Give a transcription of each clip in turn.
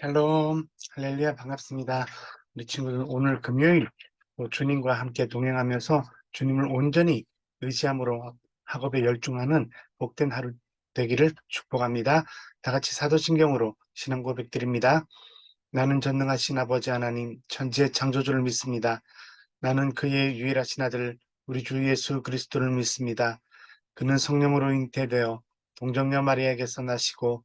샬롬, 할렐루야, 반갑습니다. 우리 친구들 오늘 금요일 또 주님과 함께 동행하면서 주님을 온전히 의지함으로 학업에 열중하는 복된 하루 되기를 축복합니다. 다 같이 사도신경으로 신앙 고백 드립니다. 나는 전능하신 아버지 하나님 천지의 창조주를 믿습니다. 나는 그의 유일하신 아들 우리 주 예수 그리스도를 믿습니다. 그는 성령으로 잉태되어 동정녀 마리아에게서 나시고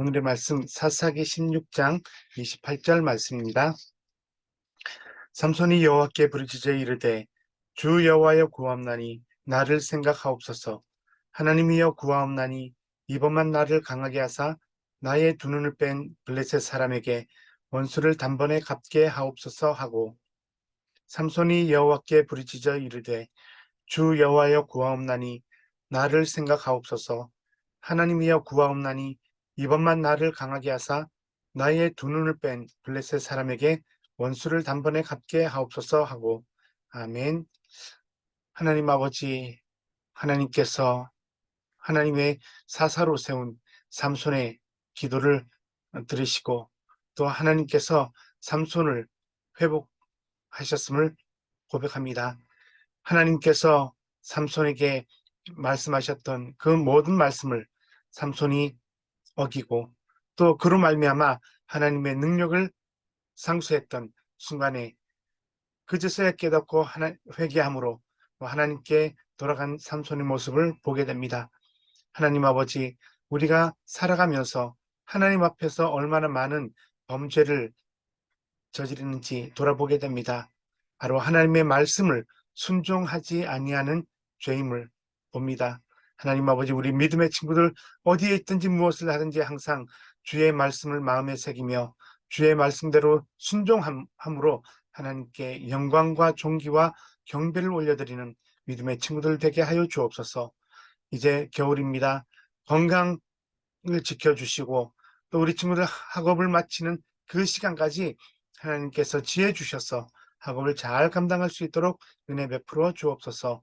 오늘의 말씀 사사기 16장 28절 말씀입니다. 삼손이 여호와께 부르짖어 이르되 주 여호와여 구하옵나니 나를 생각하옵소서 하나님이여 구하옵나니 이번만 나를 강하게 하사 나의 두 눈을 뺀 블레셋 사람에게 원수를 단번에 갚게 하옵소서 하고 삼손이 여호와께 부르짖어 이르되 주 여호와여 구하옵나니 나를 생각하옵소서 하나님이여 구하옵나니 이번만 나를 강하게 하사 나의 두 눈을 뺀 블레셋 사람에게 원수를 단번에 갚게 하옵소서 하고 아멘. 하나님 아버지 하나님께서 하나님의 사사로 세운 삼손의 기도를 들으시고 또 하나님께서 삼손을 회복하셨음을 고백합니다. 하나님께서 삼손에게 말씀하셨던 그 모든 말씀을 삼손이 어기고 또 그로 말미암아 하나님의 능력을 상수했던 순간에 그제서야 깨닫고 하나, 회개함으로 하나님께 돌아간 삼손의 모습을 보게 됩니다. 하나님 아버지 우리가 살아가면서 하나님 앞에서 얼마나 많은 범죄를 저지르는지 돌아보게 됩니다. 바로 하나님의 말씀을 순종하지 아니하는 죄임을 봅니다. 하나님 아버지 우리 믿음의 친구들 어디에 있든지 무엇을 하든지 항상 주의 말씀을 마음에 새기며 주의 말씀대로 순종함으로 하나님께 영광과 존귀와 경배를 올려드리는 믿음의 친구들 되게 하여 주옵소서. 이제 겨울입니다. 건강을 지켜주시고 또 우리 친구들 학업을 마치는 그 시간까지 하나님께서 지혜 주셔서 학업을 잘 감당할 수 있도록 은혜 베풀어 주옵소서.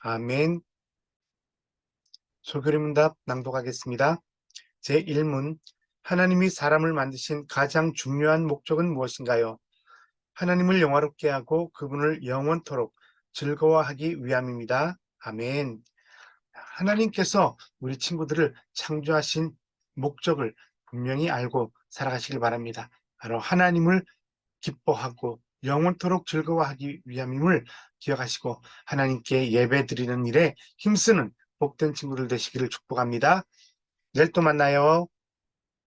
아멘. 소그림문답 낭독하겠습니다. 제1문 하나님이 사람을 만드신 가장 중요한 목적은 무엇인가요? 하나님을 영화롭게 하고 그분을 영원토록 즐거워하기 위함입니다. 아멘. 하나님께서 우리 친구들을 창조하신 목적을 분명히 알고 살아가시길 바랍니다. 바로 하나님을 기뻐하고 영원토록 즐거워하기 위함임을 기억하시고 하나님께 예배 드리는 일에 힘쓰는 복된 친구들 되시기를 축복합니다. 내일 또 만나요.